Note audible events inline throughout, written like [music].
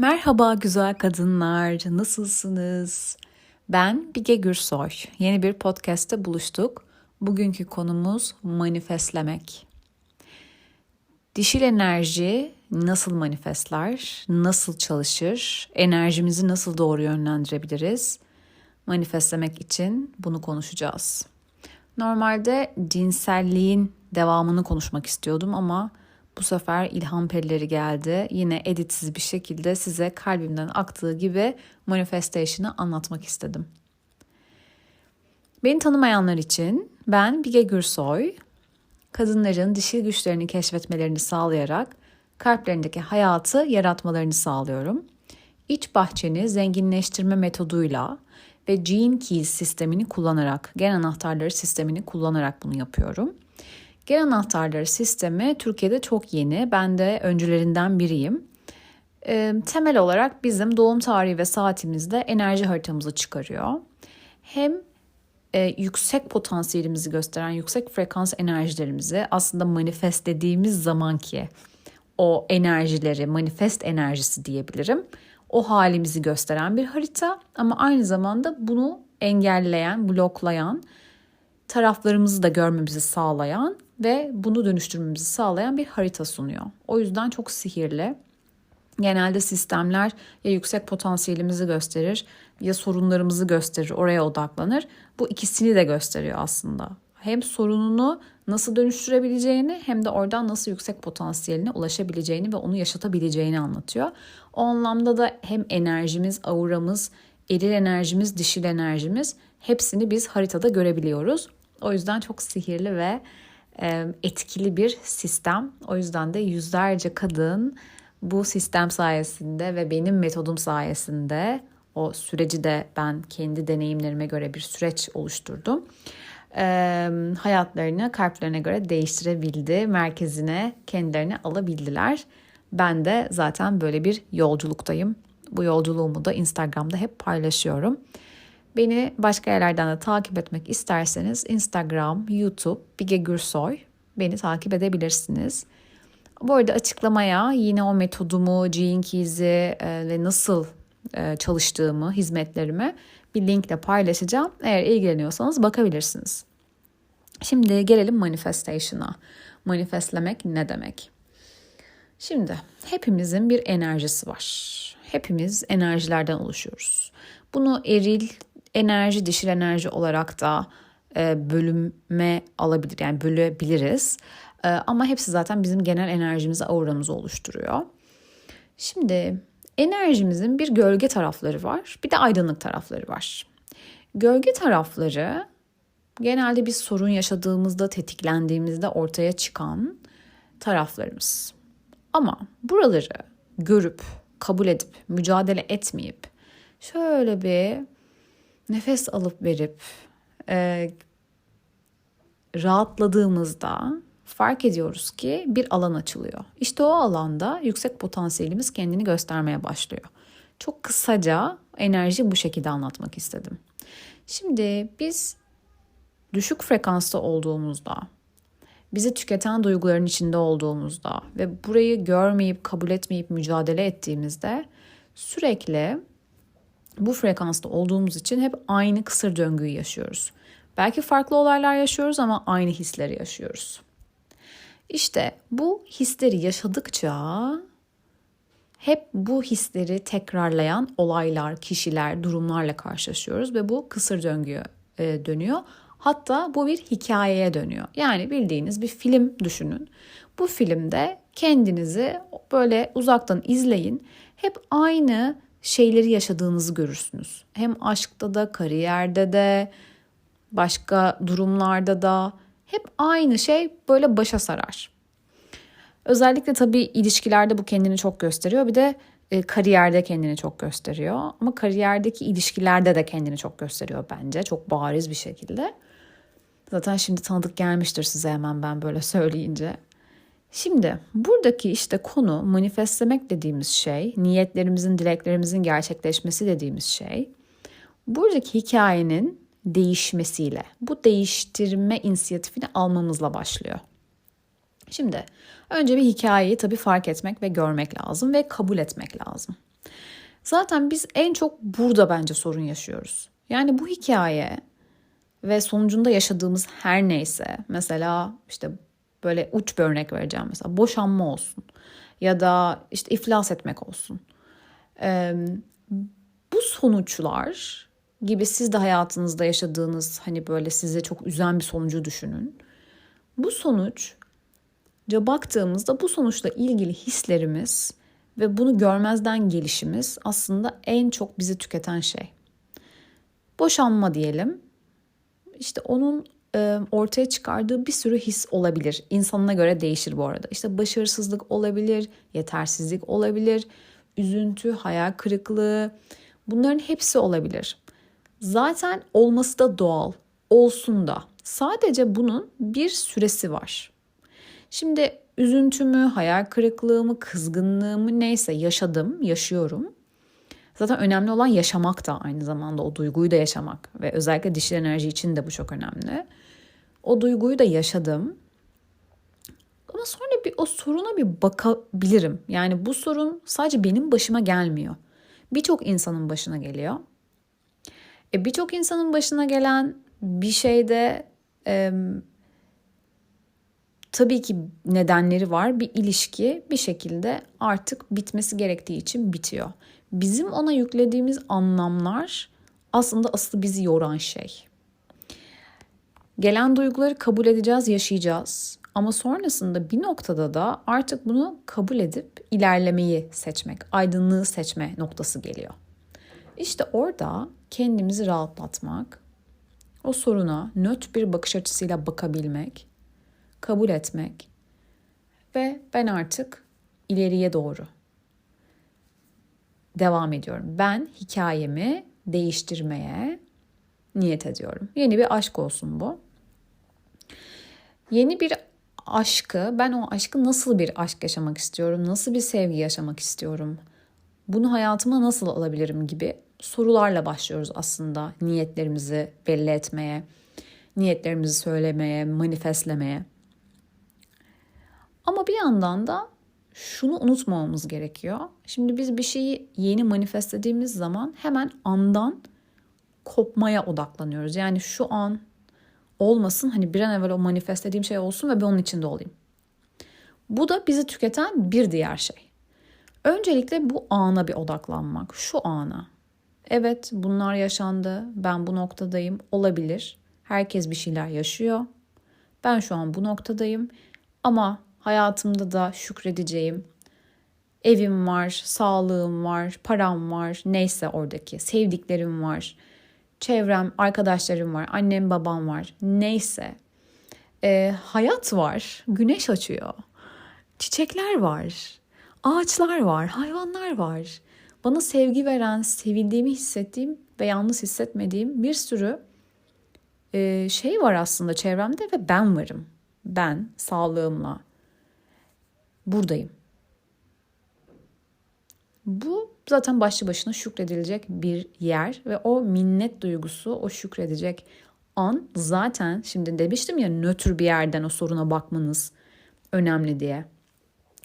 Merhaba güzel kadınlar, nasılsınız? Ben Bige Gürsoy. Yeni bir podcast'te buluştuk. Bugünkü konumuz manifestlemek. Dişil enerji nasıl manifestler, nasıl çalışır, enerjimizi nasıl doğru yönlendirebiliriz? Manifestlemek için bunu konuşacağız. Normalde cinselliğin devamını konuşmak istiyordum ama bu sefer ilham perileri geldi. Yine editsiz bir şekilde size kalbimden aktığı gibi manifestation'ı anlatmak istedim. Beni tanımayanlar için ben Bige Gürsoy. Kadınların dişil güçlerini keşfetmelerini sağlayarak kalplerindeki hayatı yaratmalarını sağlıyorum. İç bahçeni zenginleştirme metoduyla ve Gene Keys sistemini kullanarak, gen anahtarları sistemini kullanarak bunu yapıyorum. Gen anahtarları sistemi Türkiye'de çok yeni. Ben de öncülerinden biriyim. E, temel olarak bizim doğum tarihi ve saatimizde enerji haritamızı çıkarıyor. Hem e, yüksek potansiyelimizi gösteren yüksek frekans enerjilerimizi aslında manifest dediğimiz zamanki o enerjileri, manifest enerjisi diyebilirim. O halimizi gösteren bir harita ama aynı zamanda bunu engelleyen, bloklayan, taraflarımızı da görmemizi sağlayan ve bunu dönüştürmemizi sağlayan bir harita sunuyor. O yüzden çok sihirli. Genelde sistemler ya yüksek potansiyelimizi gösterir ya sorunlarımızı gösterir, oraya odaklanır. Bu ikisini de gösteriyor aslında. Hem sorununu nasıl dönüştürebileceğini hem de oradan nasıl yüksek potansiyeline ulaşabileceğini ve onu yaşatabileceğini anlatıyor. O anlamda da hem enerjimiz, auramız, eril enerjimiz, dişil enerjimiz hepsini biz haritada görebiliyoruz. O yüzden çok sihirli ve etkili bir sistem. O yüzden de yüzlerce kadın bu sistem sayesinde ve benim metodum sayesinde o süreci de ben kendi deneyimlerime göre bir süreç oluşturdum. hayatlarını kalplerine göre değiştirebildi, merkezine kendilerini alabildiler. Ben de zaten böyle bir yolculuktayım. Bu yolculuğumu da Instagram'da hep paylaşıyorum. Beni başka yerlerden de takip etmek isterseniz Instagram, YouTube, Bige Gürsoy beni takip edebilirsiniz. Bu arada açıklamaya yine o metodumu, Gene Keys'i e, ve nasıl e, çalıştığımı, hizmetlerimi bir linkle paylaşacağım. Eğer ilgileniyorsanız bakabilirsiniz. Şimdi gelelim manifestation'a. Manifestlemek ne demek? Şimdi hepimizin bir enerjisi var. Hepimiz enerjilerden oluşuyoruz. Bunu eril, enerji, dişil enerji olarak da e, bölüme alabilir yani bölebiliriz. E, ama hepsi zaten bizim genel enerjimizi, auramızı oluşturuyor. Şimdi enerjimizin bir gölge tarafları var, bir de aydınlık tarafları var. Gölge tarafları genelde bir sorun yaşadığımızda, tetiklendiğimizde ortaya çıkan taraflarımız. Ama buraları görüp, kabul edip, mücadele etmeyip şöyle bir nefes alıp verip e, rahatladığımızda fark ediyoruz ki bir alan açılıyor. İşte o alanda yüksek potansiyelimiz kendini göstermeye başlıyor. Çok kısaca enerji bu şekilde anlatmak istedim. Şimdi biz düşük frekansta olduğumuzda, bizi tüketen duyguların içinde olduğumuzda ve burayı görmeyip, kabul etmeyip mücadele ettiğimizde sürekli bu frekansta olduğumuz için hep aynı kısır döngüyü yaşıyoruz. Belki farklı olaylar yaşıyoruz ama aynı hisleri yaşıyoruz. İşte bu hisleri yaşadıkça hep bu hisleri tekrarlayan olaylar, kişiler, durumlarla karşılaşıyoruz ve bu kısır döngüye e, dönüyor. Hatta bu bir hikayeye dönüyor. Yani bildiğiniz bir film düşünün. Bu filmde kendinizi böyle uzaktan izleyin. Hep aynı şeyleri yaşadığınızı görürsünüz. Hem aşkta da, kariyerde de, başka durumlarda da hep aynı şey böyle başa sarar. Özellikle tabii ilişkilerde bu kendini çok gösteriyor. Bir de e, kariyerde kendini çok gösteriyor. Ama kariyerdeki ilişkilerde de kendini çok gösteriyor bence. Çok bariz bir şekilde. Zaten şimdi tanıdık gelmiştir size hemen ben böyle [laughs] söyleyince. Şimdi buradaki işte konu manifestlemek dediğimiz şey, niyetlerimizin, dileklerimizin gerçekleşmesi dediğimiz şey. Buradaki hikayenin değişmesiyle, bu değiştirme inisiyatifini almamızla başlıyor. Şimdi Önce bir hikayeyi tabii fark etmek ve görmek lazım ve kabul etmek lazım. Zaten biz en çok burada bence sorun yaşıyoruz. Yani bu hikaye ve sonucunda yaşadığımız her neyse mesela işte böyle uç bir örnek vereceğim mesela boşanma olsun ya da işte iflas etmek olsun. Ee, bu sonuçlar gibi siz de hayatınızda yaşadığınız hani böyle size çok üzen bir sonucu düşünün. Bu sonuç baktığımızda bu sonuçla ilgili hislerimiz ve bunu görmezden gelişimiz aslında en çok bizi tüketen şey. Boşanma diyelim. İşte onun ortaya çıkardığı bir sürü his olabilir. İnsanına göre değişir bu arada. İşte başarısızlık olabilir, yetersizlik olabilir, üzüntü, hayal kırıklığı. Bunların hepsi olabilir. Zaten olması da doğal. Olsun da. Sadece bunun bir süresi var. Şimdi üzüntümü, hayal kırıklığımı, kızgınlığımı neyse yaşadım, yaşıyorum. Zaten önemli olan yaşamak da aynı zamanda o duyguyu da yaşamak ve özellikle dişil enerji için de bu çok önemli. O duyguyu da yaşadım. Ama sonra bir o soruna bir bakabilirim. Yani bu sorun sadece benim başıma gelmiyor. Birçok insanın başına geliyor. E, Birçok insanın başına gelen bir şeyde e, tabii ki nedenleri var. Bir ilişki bir şekilde artık bitmesi gerektiği için bitiyor. Bizim ona yüklediğimiz anlamlar aslında aslı bizi yoran şey. Gelen duyguları kabul edeceğiz, yaşayacağız. Ama sonrasında bir noktada da artık bunu kabul edip ilerlemeyi seçmek, aydınlığı seçme noktası geliyor. İşte orada kendimizi rahatlatmak, o soruna nötr bir bakış açısıyla bakabilmek, kabul etmek ve ben artık ileriye doğru devam ediyorum. Ben hikayemi değiştirmeye niyet ediyorum. Yeni bir aşk olsun bu. Yeni bir aşkı, ben o aşkı nasıl bir aşk yaşamak istiyorum? Nasıl bir sevgi yaşamak istiyorum? Bunu hayatıma nasıl alabilirim gibi sorularla başlıyoruz aslında niyetlerimizi belli etmeye, niyetlerimizi söylemeye, manifestlemeye. Ama bir yandan da şunu unutmamamız gerekiyor. Şimdi biz bir şeyi yeni manifestlediğimiz zaman hemen andan kopmaya odaklanıyoruz. Yani şu an olmasın hani bir an evvel o manifestlediğim şey olsun ve ben onun içinde olayım. Bu da bizi tüketen bir diğer şey. Öncelikle bu ana bir odaklanmak, şu ana. Evet bunlar yaşandı, ben bu noktadayım, olabilir. Herkes bir şeyler yaşıyor. Ben şu an bu noktadayım ama hayatımda da şükredeceğim. Evim var, sağlığım var, param var, neyse oradaki sevdiklerim var. Çevrem, arkadaşlarım var, annem babam var, neyse. E, hayat var, güneş açıyor, çiçekler var, ağaçlar var, hayvanlar var. Bana sevgi veren, sevildiğimi hissettiğim ve yalnız hissetmediğim bir sürü e, şey var aslında çevremde ve ben varım. Ben sağlığımla, buradayım. Bu zaten başlı başına şükredilecek bir yer ve o minnet duygusu, o şükredecek an zaten şimdi demiştim ya nötr bir yerden o soruna bakmanız önemli diye.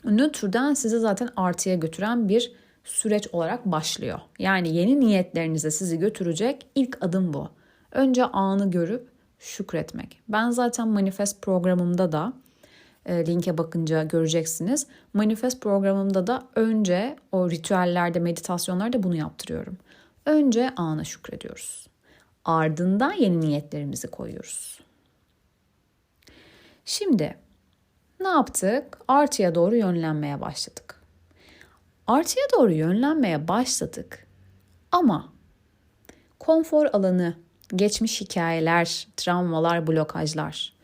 Nötrden sizi zaten artıya götüren bir süreç olarak başlıyor. Yani yeni niyetlerinize sizi götürecek ilk adım bu. Önce anı görüp şükretmek. Ben zaten manifest programımda da e, linke bakınca göreceksiniz. Manifest programımda da önce o ritüellerde, meditasyonlarda bunu yaptırıyorum. Önce ana şükrediyoruz. Ardından yeni niyetlerimizi koyuyoruz. Şimdi ne yaptık? Artıya doğru yönlenmeye başladık. Artıya doğru yönlenmeye başladık. Ama konfor alanı, geçmiş hikayeler, travmalar, blokajlar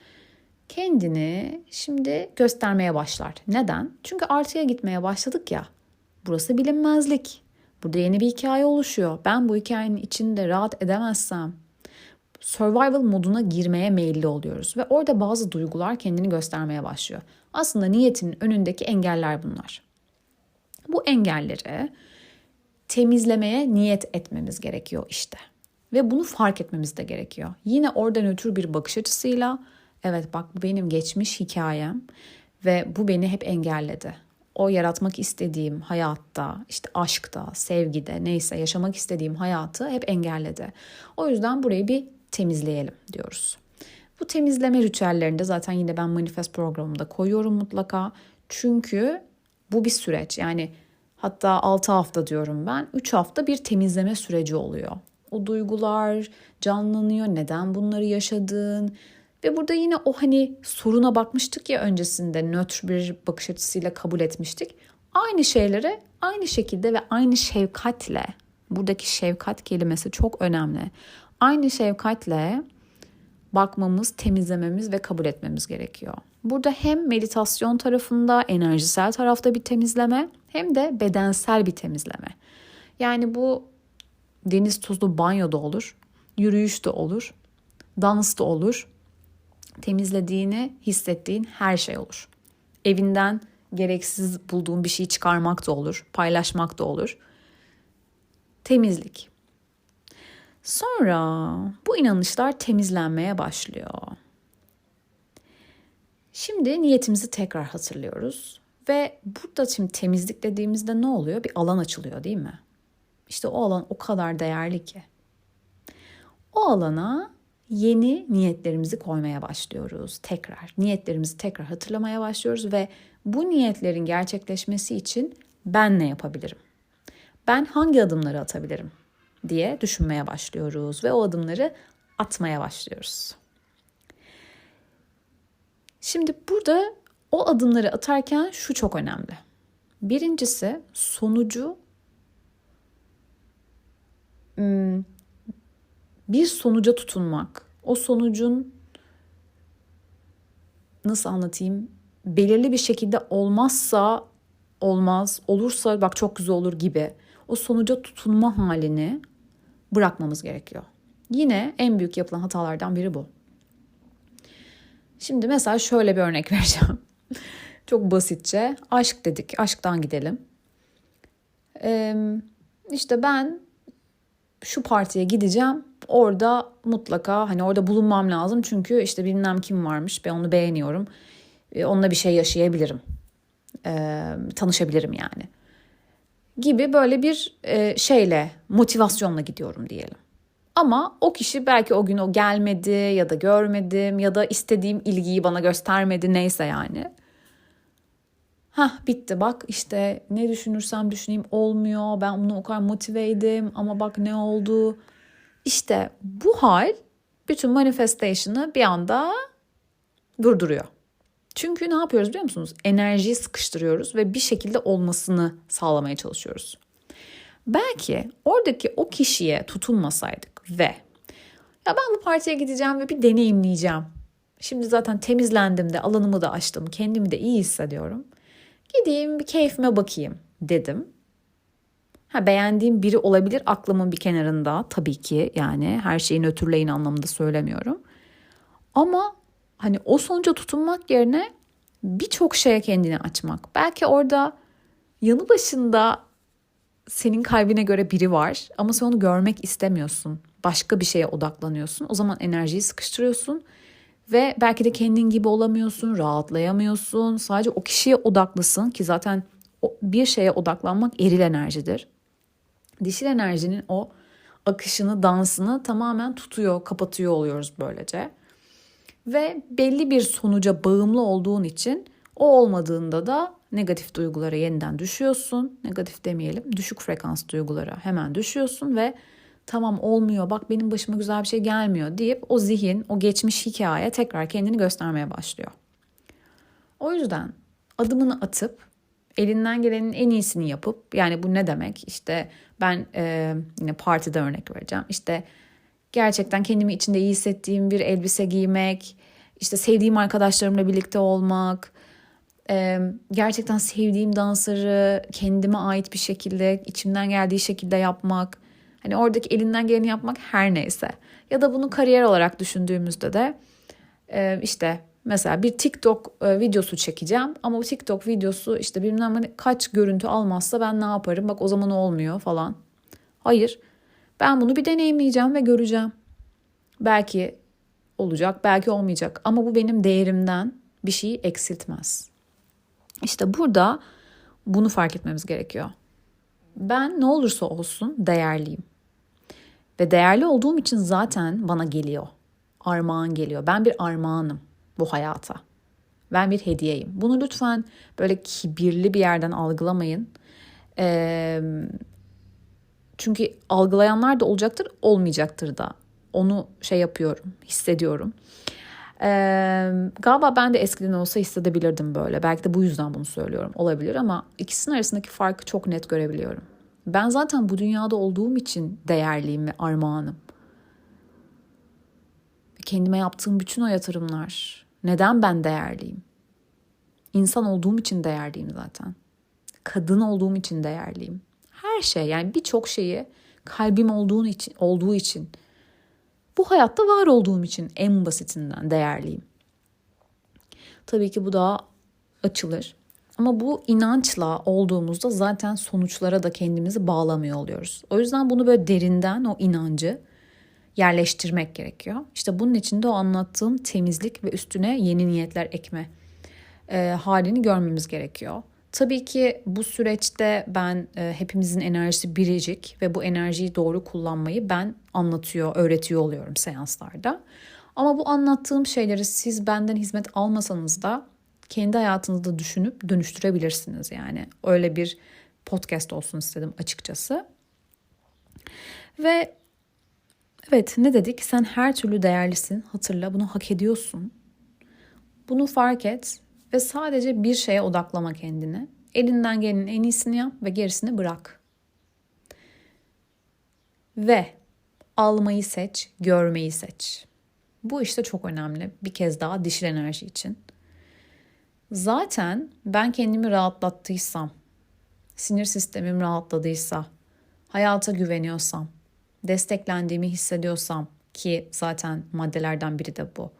kendini şimdi göstermeye başlar. Neden? Çünkü artıya gitmeye başladık ya. Burası bilinmezlik. Burada yeni bir hikaye oluşuyor. Ben bu hikayenin içinde rahat edemezsem survival moduna girmeye meyilli oluyoruz ve orada bazı duygular kendini göstermeye başlıyor. Aslında niyetinin önündeki engeller bunlar. Bu engelleri temizlemeye niyet etmemiz gerekiyor işte. Ve bunu fark etmemiz de gerekiyor. Yine orada nötr bir bakış açısıyla Evet bak bu benim geçmiş hikayem Ve bu beni hep engelledi. O yaratmak istediğim hayatta, işte aşkta, sevgide, neyse yaşamak istediğim hayatı hep engelledi. O yüzden burayı bir temizleyelim diyoruz. Bu temizleme ritüellerinde zaten yine ben manifest programımda koyuyorum mutlaka. Çünkü bu bir süreç. Yani hatta 6 hafta diyorum ben. 3 hafta bir temizleme süreci oluyor. O duygular canlanıyor. Neden bunları yaşadın? Ve burada yine o hani soruna bakmıştık ya öncesinde nötr bir bakış açısıyla kabul etmiştik. Aynı şeylere aynı şekilde ve aynı şefkatle buradaki şefkat kelimesi çok önemli. Aynı şefkatle bakmamız, temizlememiz ve kabul etmemiz gerekiyor. Burada hem meditasyon tarafında, enerjisel tarafta bir temizleme hem de bedensel bir temizleme. Yani bu deniz tuzlu banyo da olur, yürüyüş de olur, dans da olur. Temizlediğini hissettiğin her şey olur. Evinden gereksiz bulduğun bir şeyi çıkarmak da olur, paylaşmak da olur. Temizlik. Sonra bu inanışlar temizlenmeye başlıyor. Şimdi niyetimizi tekrar hatırlıyoruz ve burada şimdi temizlik dediğimizde ne oluyor? Bir alan açılıyor değil mi? İşte o alan o kadar değerli ki. O alana yeni niyetlerimizi koymaya başlıyoruz tekrar. Niyetlerimizi tekrar hatırlamaya başlıyoruz ve bu niyetlerin gerçekleşmesi için ben ne yapabilirim? Ben hangi adımları atabilirim? diye düşünmeye başlıyoruz ve o adımları atmaya başlıyoruz. Şimdi burada o adımları atarken şu çok önemli. Birincisi sonucu hmm, bir sonuca tutunmak. O sonucun nasıl anlatayım? Belirli bir şekilde olmazsa olmaz, olursa bak çok güzel olur gibi. O sonuca tutunma halini bırakmamız gerekiyor. Yine en büyük yapılan hatalardan biri bu. Şimdi mesela şöyle bir örnek [laughs] vereceğim. Çok basitçe aşk dedik. Aşktan gidelim. Ee, işte ben şu partiye gideceğim. Orada mutlaka hani orada bulunmam lazım. Çünkü işte bilmem kim varmış. Ben onu beğeniyorum. Ee, onunla bir şey yaşayabilirim. Ee, tanışabilirim yani gibi böyle bir e, şeyle motivasyonla gidiyorum diyelim. Ama o kişi belki o gün o gelmedi ya da görmedim ya da istediğim ilgiyi bana göstermedi neyse yani. Hah bitti bak işte ne düşünürsem düşüneyim olmuyor. Ben bunu o kadar motiveydim ama bak ne oldu. İşte bu hal bütün manifestation'ı bir anda durduruyor. Çünkü ne yapıyoruz biliyor musunuz? Enerjiyi sıkıştırıyoruz ve bir şekilde olmasını sağlamaya çalışıyoruz. Belki oradaki o kişiye tutunmasaydık ve ya ben bu partiye gideceğim ve bir deneyimleyeceğim. Şimdi zaten temizlendim de alanımı da açtım. Kendimi de iyi hissediyorum. Gideyim bir keyfime bakayım dedim. Ha, beğendiğim biri olabilir aklımın bir kenarında tabii ki yani her şeyin ötürleyin anlamında söylemiyorum. Ama hani o sonuca tutunmak yerine birçok şeye kendini açmak. Belki orada yanı başında senin kalbine göre biri var ama sen onu görmek istemiyorsun. Başka bir şeye odaklanıyorsun. O zaman enerjiyi sıkıştırıyorsun ve belki de kendin gibi olamıyorsun, rahatlayamıyorsun. Sadece o kişiye odaklısın ki zaten bir şeye odaklanmak eril enerjidir. Dişil enerjinin o akışını, dansını tamamen tutuyor, kapatıyor oluyoruz böylece ve belli bir sonuca bağımlı olduğun için o olmadığında da negatif duygulara yeniden düşüyorsun. Negatif demeyelim, düşük frekans duygulara hemen düşüyorsun ve tamam olmuyor bak benim başıma güzel bir şey gelmiyor deyip o zihin, o geçmiş hikaye tekrar kendini göstermeye başlıyor. O yüzden adımını atıp elinden gelenin en iyisini yapıp yani bu ne demek işte ben e, yine partide örnek vereceğim işte gerçekten kendimi içinde iyi hissettiğim bir elbise giymek, işte sevdiğim arkadaşlarımla birlikte olmak, gerçekten sevdiğim dansları kendime ait bir şekilde, içimden geldiği şekilde yapmak. Hani oradaki elinden geleni yapmak her neyse. Ya da bunu kariyer olarak düşündüğümüzde de işte mesela bir TikTok videosu çekeceğim ama bu TikTok videosu işte bilmem kaç görüntü almazsa ben ne yaparım? Bak o zaman olmuyor falan. Hayır. Ben bunu bir deneyimleyeceğim ve göreceğim. Belki olacak, belki olmayacak ama bu benim değerimden bir şeyi eksiltmez. İşte burada bunu fark etmemiz gerekiyor. Ben ne olursa olsun değerliyim. Ve değerli olduğum için zaten bana geliyor. Armağan geliyor. Ben bir armağanım bu hayata. Ben bir hediyeyim. Bunu lütfen böyle kibirli bir yerden algılamayın. Ee, çünkü algılayanlar da olacaktır, olmayacaktır da. Onu şey yapıyorum, hissediyorum. Ee, galiba ben de eskiden olsa hissedebilirdim böyle. Belki de bu yüzden bunu söylüyorum. Olabilir ama ikisinin arasındaki farkı çok net görebiliyorum. Ben zaten bu dünyada olduğum için değerliyim ve armağanım. Kendime yaptığım bütün o yatırımlar. Neden ben değerliyim? İnsan olduğum için değerliyim zaten. Kadın olduğum için değerliyim. Her şey yani birçok şeyi kalbim olduğu için, olduğu için bu hayatta var olduğum için en basitinden değerliyim. Tabii ki bu daha açılır. Ama bu inançla olduğumuzda zaten sonuçlara da kendimizi bağlamıyor oluyoruz. O yüzden bunu böyle derinden o inancı yerleştirmek gerekiyor. İşte bunun için de o anlattığım temizlik ve üstüne yeni niyetler ekme e, halini görmemiz gerekiyor. Tabii ki bu süreçte ben e, hepimizin enerjisi biricik ve bu enerjiyi doğru kullanmayı ben anlatıyor, öğretiyor oluyorum seanslarda. Ama bu anlattığım şeyleri siz benden hizmet almasanız da kendi hayatınızda düşünüp dönüştürebilirsiniz yani. Öyle bir podcast olsun istedim açıkçası. Ve evet ne dedik? Sen her türlü değerlisin. Hatırla bunu hak ediyorsun. Bunu fark et ve sadece bir şeye odaklama kendini. Elinden gelenin en iyisini yap ve gerisini bırak. Ve almayı seç, görmeyi seç. Bu işte çok önemli. Bir kez daha dişil enerji için. Zaten ben kendimi rahatlattıysam, sinir sistemim rahatladıysa, hayata güveniyorsam, desteklendiğimi hissediyorsam ki zaten maddelerden biri de bu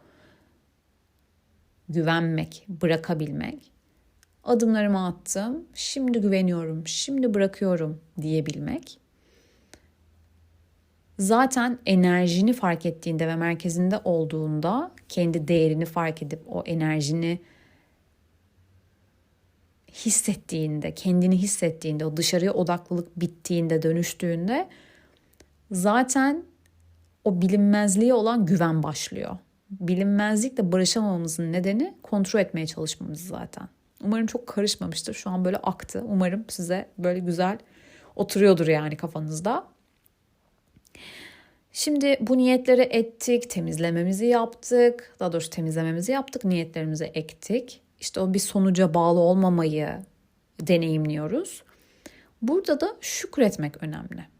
güvenmek, bırakabilmek. Adımlarımı attım, şimdi güveniyorum, şimdi bırakıyorum diyebilmek. Zaten enerjini fark ettiğinde ve merkezinde olduğunda kendi değerini fark edip o enerjini hissettiğinde, kendini hissettiğinde, o dışarıya odaklılık bittiğinde, dönüştüğünde zaten o bilinmezliğe olan güven başlıyor bilinmezlikle barışamamamızın nedeni kontrol etmeye çalışmamız zaten. Umarım çok karışmamıştır. Şu an böyle aktı. Umarım size böyle güzel oturuyordur yani kafanızda. Şimdi bu niyetleri ettik, temizlememizi yaptık. Daha doğrusu temizlememizi yaptık, niyetlerimizi ektik. İşte o bir sonuca bağlı olmamayı deneyimliyoruz. Burada da şükretmek önemli.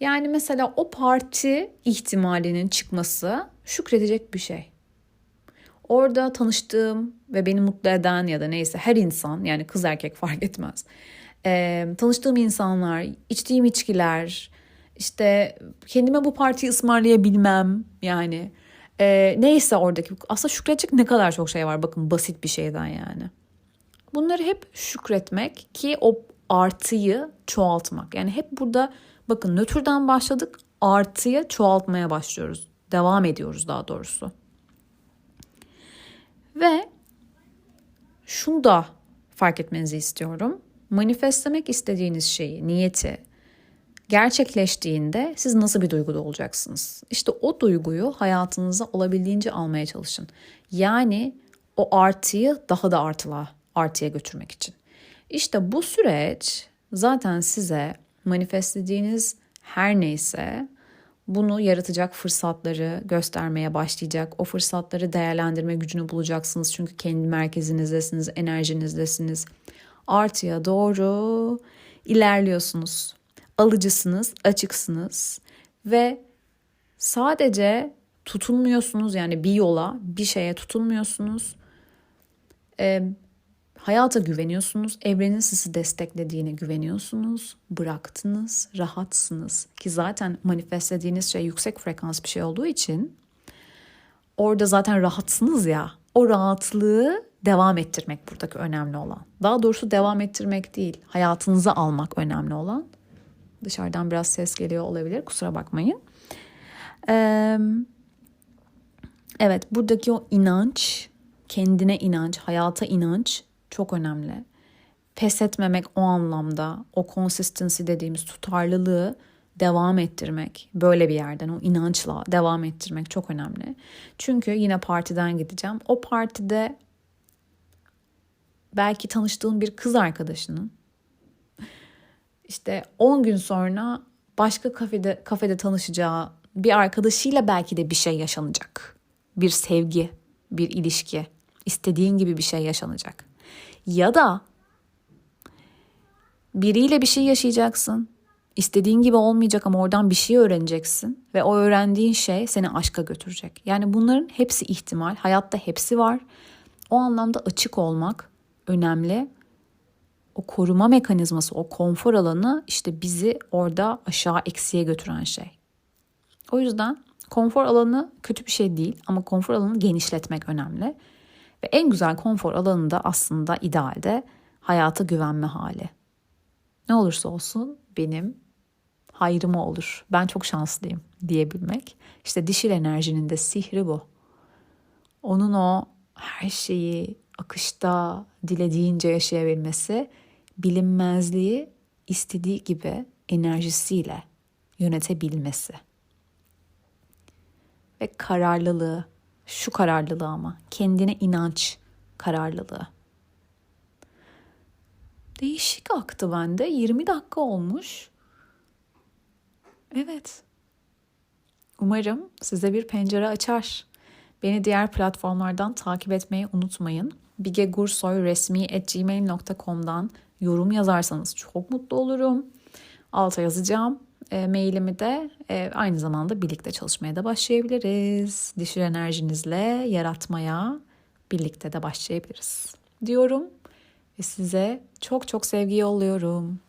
Yani mesela o parti ihtimalinin çıkması şükredecek bir şey. Orada tanıştığım ve beni mutlu eden ya da neyse her insan yani kız erkek fark etmez. Ee, tanıştığım insanlar, içtiğim içkiler, işte kendime bu partiyi ısmarlayabilmem yani. E, neyse oradaki aslında şükredecek ne kadar çok şey var bakın basit bir şeyden yani. Bunları hep şükretmek ki o artıyı çoğaltmak. Yani hep burada Bakın nötrden başladık artıya çoğaltmaya başlıyoruz. Devam ediyoruz daha doğrusu. Ve şunu da fark etmenizi istiyorum. Manifestlemek istediğiniz şeyi, niyeti gerçekleştiğinde siz nasıl bir duyguda olacaksınız? İşte o duyguyu hayatınıza olabildiğince almaya çalışın. Yani o artıyı daha da artıla, artıya götürmek için. İşte bu süreç zaten size manifestlediğiniz her neyse bunu yaratacak fırsatları göstermeye başlayacak. O fırsatları değerlendirme gücünü bulacaksınız. Çünkü kendi merkezinizdesiniz, enerjinizdesiniz. Artıya doğru ilerliyorsunuz. Alıcısınız, açıksınız ve sadece tutunmuyorsunuz yani bir yola, bir şeye tutunmuyorsunuz. Ee, Hayata güveniyorsunuz, evrenin sizi desteklediğine güveniyorsunuz, bıraktınız, rahatsınız ki zaten manifestlediğiniz şey yüksek frekans bir şey olduğu için orada zaten rahatsınız ya. O rahatlığı devam ettirmek buradaki önemli olan. Daha doğrusu devam ettirmek değil, hayatınıza almak önemli olan. Dışarıdan biraz ses geliyor olabilir, kusura bakmayın. Evet, buradaki o inanç, kendine inanç, hayata inanç çok önemli. pes etmemek o anlamda, o consistency dediğimiz tutarlılığı devam ettirmek, böyle bir yerden o inançla devam ettirmek çok önemli. Çünkü yine partiden gideceğim. O partide belki tanıştığın bir kız arkadaşının işte 10 gün sonra başka kafede kafede tanışacağı bir arkadaşıyla belki de bir şey yaşanacak. Bir sevgi, bir ilişki, istediğin gibi bir şey yaşanacak. Ya da biriyle bir şey yaşayacaksın. İstediğin gibi olmayacak ama oradan bir şey öğreneceksin ve o öğrendiğin şey seni aşka götürecek. Yani bunların hepsi ihtimal. Hayatta hepsi var. O anlamda açık olmak önemli. O koruma mekanizması, o konfor alanı işte bizi orada aşağı eksiye götüren şey. O yüzden konfor alanı kötü bir şey değil ama konfor alanını genişletmek önemli. Ve en güzel konfor alanı da aslında idealde hayata güvenme hali. Ne olursa olsun benim hayrıma olur. Ben çok şanslıyım diyebilmek. İşte dişil enerjinin de sihri bu. Onun o her şeyi akışta dilediğince yaşayabilmesi, bilinmezliği istediği gibi enerjisiyle yönetebilmesi. Ve kararlılığı, şu kararlılığı ama kendine inanç kararlılığı. Değişik aktı bende. 20 dakika olmuş. Evet. Umarım size bir pencere açar. Beni diğer platformlardan takip etmeyi unutmayın. bigegursoyresmi.gmail.com'dan yorum yazarsanız çok mutlu olurum. Alta yazacağım. E, mailimi de e, aynı zamanda birlikte çalışmaya da başlayabiliriz. Dişil enerjinizle yaratmaya birlikte de başlayabiliriz diyorum ve size çok çok sevgi yolluyorum.